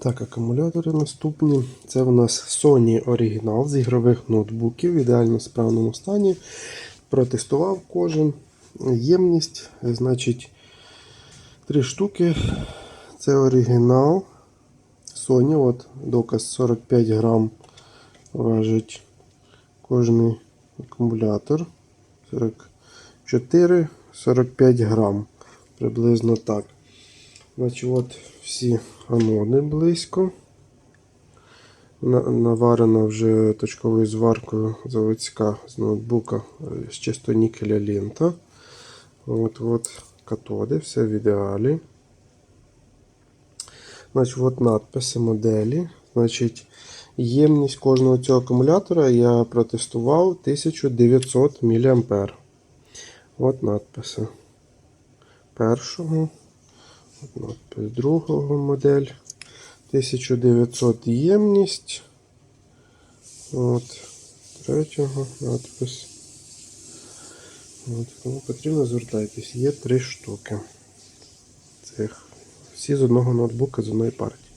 Так, акумулятори наступні. Це в нас Sony оригінал з ігрових ноутбуків в ідеально справному стані. Протестував кожен. Ємність, значить, три штуки. Це оригінал. Sony, от доказ 45 грам важить кожний акумулятор. 44-45 грам. Приблизно так. Значить, от всі аноди близько. Наварена вже точковою зваркою заводська з ноутбука е, з чисто нікеля лента. От, от катоди, все в ідеалі. Значить, от надписи моделі. Значить, ємність кожного цього акумулятора я протестував 1900 мА. От надписи першого. Надпис другого модель. 1900 ємність. От третього надпис. От, кому потрібно, звертайтесь. Є три штуки. Цих. Всі з одного ноутбука, з одної партії.